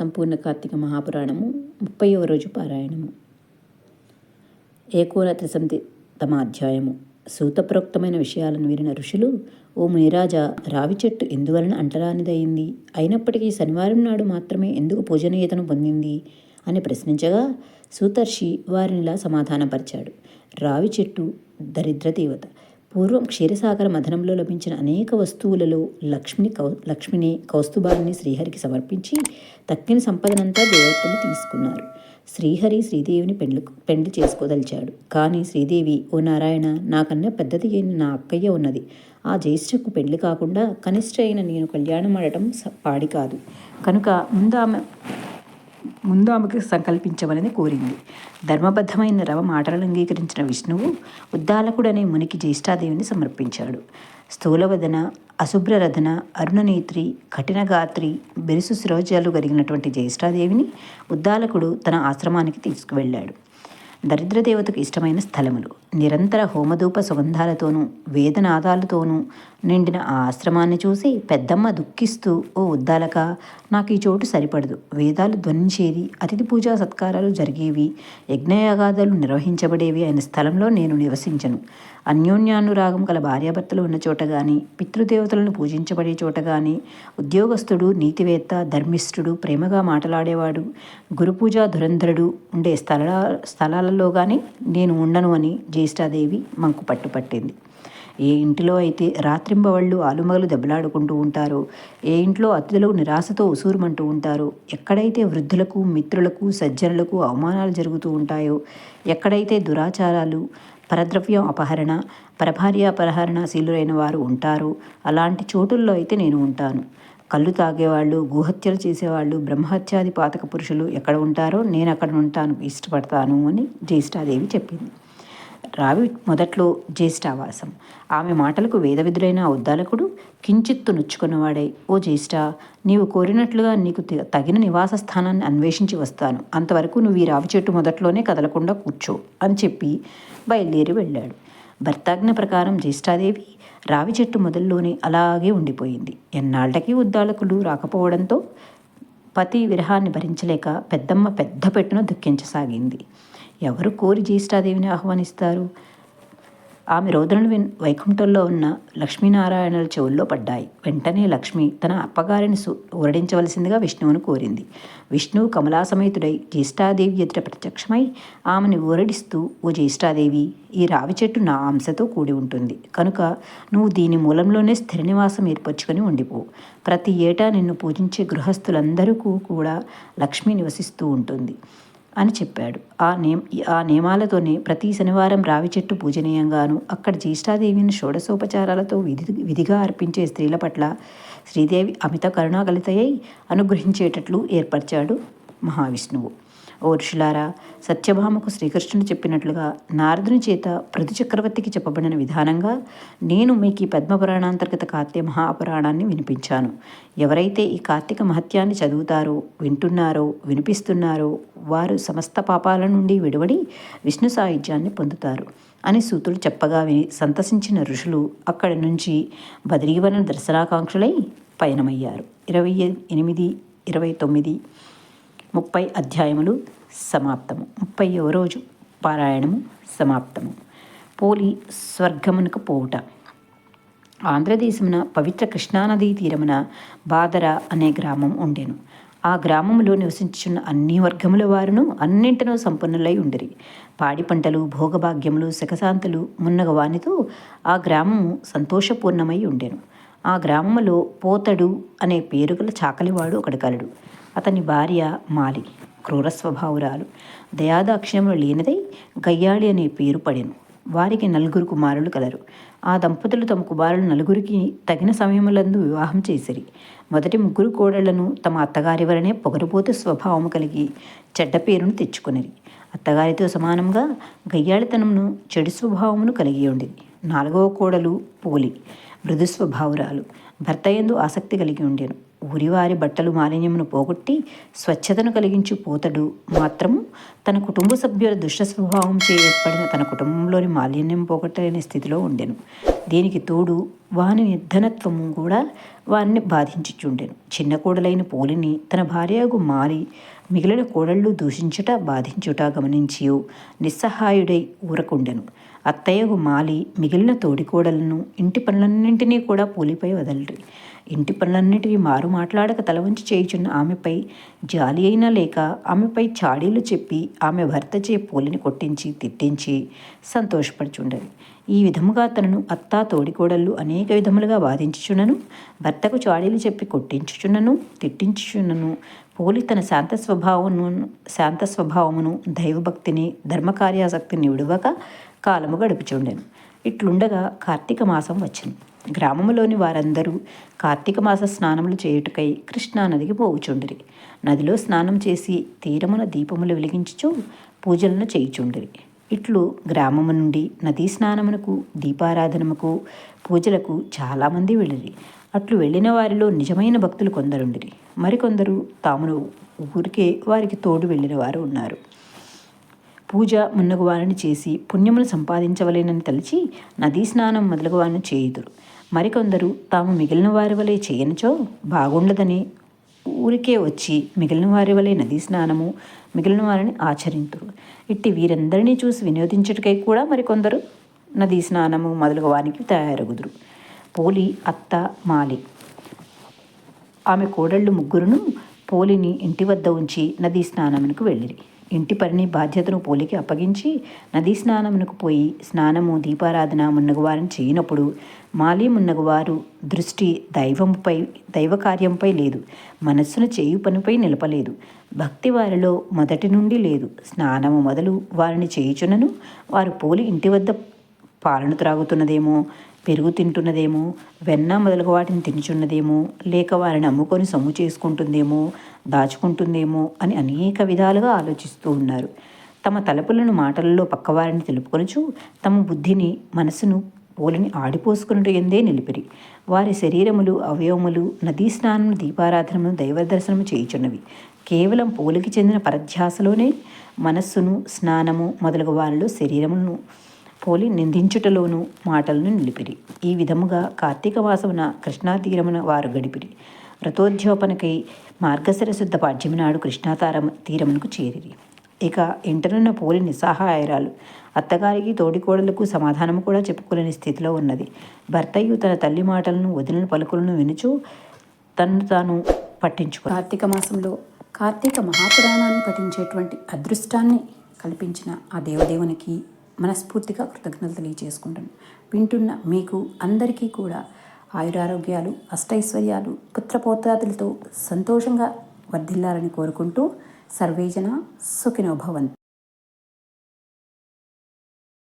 సంపూర్ణ కార్తీక మహాపురాణము ముప్పైవ రోజు పారాయణము. ఏకోన త్రిసంతి తమ అధ్యాయము. సూతప్రోక్తమైన విషయాలను విరిన ఋషులు ఓ మునిరాజా రావి చెట్టు ఎందువలన అంటరానిదయింది? అయినప్పటికీ శనివారం నాడు మాత్రమే ఎందుకు పూజనీయతను పొందింది? అని ప్రశ్నించగా సూతర్షి వారినిలా సమాధానపరిచాడు. రావి చెట్టు దరిద్ర దేవత. పూర్వం క్షీరసాగర మథనంలో లభించిన అనేక వస్తువులలో లక్ష్మిని కౌ లక్ష్మిని కౌస్తుభాన్ని శ్రీహరికి సమర్పించి తక్కిన సంపదనంతా దేవతలు తీసుకున్నారు. శ్రీహరి శ్రీదేవిని పెండ్లు పెండ్లి చేసుకోదలిచాడు. కానీ శ్రీదేవి ఓ నారాయణ నాకన్నా పెద్దది అయిన నా అక్కయ్య ఉన్నది. ఆ జ్యేష్ఠకు పెళ్ళి కాకుండా కనిష్ట అయిన నేను కళ్యాణం ఆడటం పాడి కాదు. కనుక ముందు ఆమె ముందు ఆమెకు సంకల్పించమని కోరింది. ధర్మబద్ధమైన రవ మాటలను అంగీకరించిన విష్ణువు ఉద్దాలకుడనే మునికి జ్యేష్ఠాదేవిని సమర్పించాడు. స్థూలవదన అశుభ్రరథన అరుణనేత్రి కఠినగాత్రి బెరుసు శిరోజాలు కలిగినటువంటి జ్యేష్ఠాదేవిని ఉద్దాలకుడు తన ఆశ్రమానికి తీసుకువెళ్ళాడు. దరిద్ర దేవతకు ఇష్టమైన స్థలములు. నిరంతర హోమధూప సుగంధాలతోనూ వేదనాదాలతోనూ నిండిన ఆ ఆశ్రమాన్ని చూసి పెద్దమ్మ దుఃఖిస్తూ ఓ ఉద్దాలక నాకు ఈ చోటు సరిపడదు. వేదాలు ధ్వనించేవి అతిథి పూజా సత్కారాలు జరిగేవి యజ్ఞయాగాదాలు నిర్వహించబడేవి అయిన స్థలంలో నేను నివసించను. అన్యోన్యానురాగం గల భార్యాభర్తలు ఉన్న చోట కానీ పితృదేవతలను పూజించబడే చోట కానీ ఉద్యోగస్తుడు నీతివేత్త ధర్మిష్ఠుడు ప్రేమగా మాట్లాడేవాడు గురుపూజా ధురంధరుడు ఉండే స్థల స్థలాల కానీ నేను ఉండను అని జ్యేష్ఠాదేవి మంకు పట్టుపట్టింది ఏ ఇంటిలో అయితే రాత్రింబవళ్ళు ఆలుమగలు దెబ్బలాడుకుంటూ ఉంటారో ఏ ఇంట్లో అతిథులు నిరాశతో ఉసూరుమంటూ ఉంటారో ఎక్కడైతే వృద్ధులకు మిత్రులకు సజ్జనులకు అవమానాలు జరుగుతూ ఉంటాయో ఎక్కడైతే దురాచారాలు పరద్రవ్యం అపహరణ పరభార్యాపహరణశీలురైన వారు ఉంటారో అలాంటి చోటుల్లో అయితే నేను ఉంటాను. కళ్ళు తాగేవాళ్ళు గోహత్యలు చేసేవాళ్ళు బ్రహ్మహత్యాది పాతక పురుషులు ఎక్కడ ఉంటారో నేను అక్కడ ఉంటాను ఇష్టపడతాను అని జ్యేష్ఠాదేవి చెప్పింది. రావి మొదట్లో జ్యేష్ఠావాసం. ఆమె మాటలకు వేదవిధుడైన ఉద్దాలకుడు కించిత్తు నొచ్చుకున్నవాడై. ఓ జ్యేష్ఠ నీవు కోరినట్లుగా నీకు తగిన నివాస స్థానాన్ని అన్వేషించి వస్తాను. అంతవరకు నువ్వు ఈ రావి చెట్టు మొదట్లోనే కదలకుండా కూర్చో అని చెప్పి బయలుదేరి వెళ్ళాడు. భర్తాజ్ఞ ప్రకారం జ్యేష్ఠాదేవి రావి చెట్టు మొదల్లోనే అలాగే ఉండిపోయింది. ఎన్నాళ్ళకి ఉద్దాలకులు రాకపోవడంతో పతి విరహాన్ని భరించలేక పెద్దమ్మ పెద్ద పెట్టున దుఃఖించసాగింది. ఎవరు కోరి జ్యేష్ఠాదేవిని ఆహ్వానిస్తారు? ఆమె రోదనలు విన్ వైకుంఠంలో ఉన్న లక్ష్మీనారాయణల చెవుల్లో పడ్డాయి. వెంటనే లక్ష్మి తన అప్పగారిని ఊరడించవలసిందిగా విష్ణువును కోరింది. విష్ణువు కమలాసమేతుడై జ్యేష్ఠాదేవి ఎదుట ప్రత్యక్షమై ఆమెను ఊరడిస్తూ ఓ జ్యేష్ఠాదేవి ఈ రావి చెట్టు నా అంశతో కూడి ఉంటుంది. కనుక నువ్వు దీని మూలంలోనే స్థిర నివాసం ఏర్పరచుకొని ఉండిపో. ప్రతి ఏటా నిన్ను పూజించే గృహస్థులందరికీ కూడా లక్ష్మి నివసిస్తూ ఉంటుంది. అని చెప్పాడు. ఆ నేమ్ ఆ నియమాలతోనే ప్రతి శనివారం రావి చెట్టు పూజనీయంగాను అక్కడ జ్యేష్ఠాదేవిని షోడశోపచారాలతో విధి విధిగా అర్పించే స్త్రీల పట్ల శ్రీదేవి అమిత కరుణాకలితయ్యై అనుగ్రహించేటట్లు ఏర్పరిచాడు మహావిష్ణువు. ఓ ఋషులారా సత్యభామకు శ్రీకృష్ణుడు చెప్పినట్లుగా నారదుని చేత ప్రతి చక్రవర్తికి చెప్పబడిన విధానంగా నేను మీకు ఈ పద్మపురాణాంతర్గత కార్తీక మహాపురాణాన్ని వినిపించాను. ఎవరైతే ఈ కార్తీక మహత్యాన్ని చదువుతారో వింటున్నారో వినిపిస్తున్నారో వారు సమస్త పాపాల నుండి విడివడి విష్ణు సాహిత్యాన్ని పొందుతారు అని సూతుడు చెప్పగా విని సంతసించిన ఋషులు అక్కడి నుంచి బదిరీవన దర్శనాకాంక్షలై పయనమయ్యారు. ఇరవై ఎనిమిది ఇరవై తొమ్మిది ముప్పై అధ్యాయములు సమాప్తము. ముప్పైవ రోజు పారాయణము సమాప్తము. పోలి స్వర్గమునకు పోవుట. ఆంధ్రదేశమున పవిత్ర కృష్ణానదీ తీరమున బాదర అనే గ్రామం ఉండెను. ఆ గ్రామంలో నివసించున్న అన్ని వర్గముల వారును అన్నింటినో సంపన్నులై ఉండిరి. పాడి పంటలు భోగభాగ్యములు సుఖశాంతులు మున్నగవానితో ఆ గ్రామము సంతోషపూర్ణమై ఉండెను. ఆ గ్రామములో పోతడు అనే పేరుగల చాకలివాడు ఒకడు కలడు. అతని భార్య మాలి క్రూర స్వభావురాలు దయాదాక్ష్యములు లేనిదై గయ్యాళి అనే పేరు పడెను. వారికి నలుగురు కుమారులు కలరు. ఆ దంపతులు తమ కుమారులు నలుగురికి తగిన సమయములందు వివాహం చేసిరి. మొదటి ముగ్గురు కోడళ్ళను తమ అత్తగారి వలనే పొగరుపోతు స్వభావము కలిగి చెడ్డ పేరును తెచ్చుకునిరి. అత్తగారితో సమానంగా గయ్యాళితనమును చెడు స్వభావమును కలిగి ఉండేది నాలుగవ కోడలు పోలి మృదు స్వభావురాలు. భర్త ఎందు ఆసక్తి కలిగి ఉండేను. ఊరివారి బట్టలు మాలిన్యమును పోగొట్టి స్వచ్ఛతను కలిగించి పోతడు. మాత్రము తన కుటుంబ సభ్యుల దుష్ట స్వభావం చే ఏర్పడిన తన కుటుంబంలోని మాలిన్యం పోగొట్టలేని స్థితిలో ఉండెను. దీనికి తోడు వాని నిర్ధనత్వము కూడా వారిని బాధించుచుండెను. చిన్న కోడలైన పోలిని తన భార్యకు మారి మిగిలిన కోడళ్ళు దూషించుట బాధించుట గమనించియు నిస్సహాయుడై ఊరకుండెను. అత్తయ్యకు మాలి మిగిలిన తోడికోడలను ఇంటి పనులన్నింటినీ కూడా పూలిపై వదలరి. ఇంటి పనులన్నిటినీ మారు మాట్లాడక తల వంచి చేయుచున్న ఆమెపై జాలి అయినా లేక ఆమెపై చాడీలు చెప్పి ఆమె భర్తచే పూలిని కొట్టించి తిట్టించి సంతోషపడుచుండేది ఈ విధముగా తనను అత్తా తోడికోడళ్ళు అనేక విధములుగా బాధించుచున్నను భర్తకు చాడీలు చెప్పి కొట్టించుచున్నను తిట్టించుచున్నను. పోలి తన శాంత స్వభావమును శాంత స్వభావమును దైవభక్తిని ధర్మకార్యాసక్తిని విడువక కాలము గడుపుచుండెను. ఇట్లుండగా కార్తీక మాసం వచ్చింది గ్రామంలోని వారందరూ కార్తీక మాస స్నానములు చేయుటకై కృష్ణానదికి పోవుచుండిరి. నదిలో స్నానం చేసి తీరమున దీపములు వెలిగించుచు పూజలను చేయుచుండిరి. ఇట్లు గ్రామము నుండి నదీ స్నానమునకు దీపారాధనముకు పూజలకు చాలామంది వెళ్ళిరి. అట్లు వెళ్ళిన వారిలో నిజమైన భక్తులు కొందరుండిరి. మరికొందరు తామును ఊరికే వారికి తోడు వెళ్ళిన వారు ఉన్నారు. పూజ మున్నగు వారిని చేసి పుణ్యమును సంపాదించవలేనని తలిచి నదీ స్నానం మొదలగు వారిని చేయుదురు. మరికొందరు తాము మిగిలిన వారి వలె చేయనిచో బాగుండదని ఊరికే వచ్చి మిగిలిన వారి వలె నదీ స్నానము మిగిలిన వారిని ఆచరింతురు. ఇట్టి వీరందరినీ చూసి వినోదించుటకై కూడా మరికొందరు నదీ స్నానము మొదలగు వారికి తయారగుదురు. పోలి అత్త మాలి. ఆమె కోడళ్ళు ముగ్గురును పోలిని ఇంటి వద్ద ఉంచి నదీ స్నానమునకు వెళ్ళిరి. ఇంటి పనిని బాధ్యతను పోలికి అప్పగించి నదీ స్నానమునకు పోయి స్నానము దీపారాధన మున్నగువారిని చేయనప్పుడు మాలి మున్నగువారు దృష్టి దైవంపై దైవ కార్యంపై లేదు. మనస్సును చేయు పనిపై నిలపలేదు. భక్తి వారిలో మొదటి నుండి లేదు. స్నానము మొదలు వారిని చేయుచునను వారు పోలి ఇంటి వద్ద పాలన త్రాగుతున్నదేమో పెరుగు తింటున్నదేమో వెన్న మొదలగు వాటిని తినుచున్నదేమో లేక వారిని అమ్ముకొని సొమ్ము చేసుకుంటుందేమో దాచుకుంటుందేమో అని అనేక విధాలుగా ఆలోచిస్తూ ఉన్నారు. తమ తలపులను మాటలలో పక్కవారిని తెలుపుకొనుచు తమ బుద్ధిని మనసును పోలిని ఆడిపోసుకున్నట్టు ఎందే నిలిపిరి. వారి శరీరములు అవయవములు నదీ స్నానం దీపారాధనము దైవదర్శనము చేయుచున్నవి. కేవలం పోలికి చెందిన పరధ్యాసలోనే మనస్సును స్నానము మొదలగు వారిలో శరీరమును పోలి నిందించుటలోను మాటలను నిలిపిరి. ఈ విధముగా కార్తీక మాసమున కృష్ణా తీరమున వారు గడిపిరి. వ్రతోద్యోపనకై మార్గశిర శుద్ధ పాడ్యమి నాడు కృష్ణాతారం తీరమునకు చేరిరి. ఇక ఇంటనున్న పోలి నిస్సహాయరాలు అత్తగారికి తోడికోడలకు సమాధానము కూడా చెప్పుకోలేని స్థితిలో ఉన్నది. భర్తయు తన తల్లి మాటలను వదిలిన పలుకులను వినుచు తను తాను పట్టించుకు కార్తీక మాసంలో కార్తీక మహాపురాణాన్ని పఠించేటువంటి అదృష్టాన్ని కల్పించిన ఆ దేవదేవునికి మనస్ఫూర్తిగా కృతజ్ఞతలు తెలియజేసుకుంటాను వింటున్న మీకు అందరికీ కూడా ఆయురారోగ్యాలు అష్టైశ్వర్యాలు పుత్రపోత్రాదులతో సంతోషంగా వర్ధిల్లాలని కోరుకుంటూ సర్వేజన సుఖినోభవంతు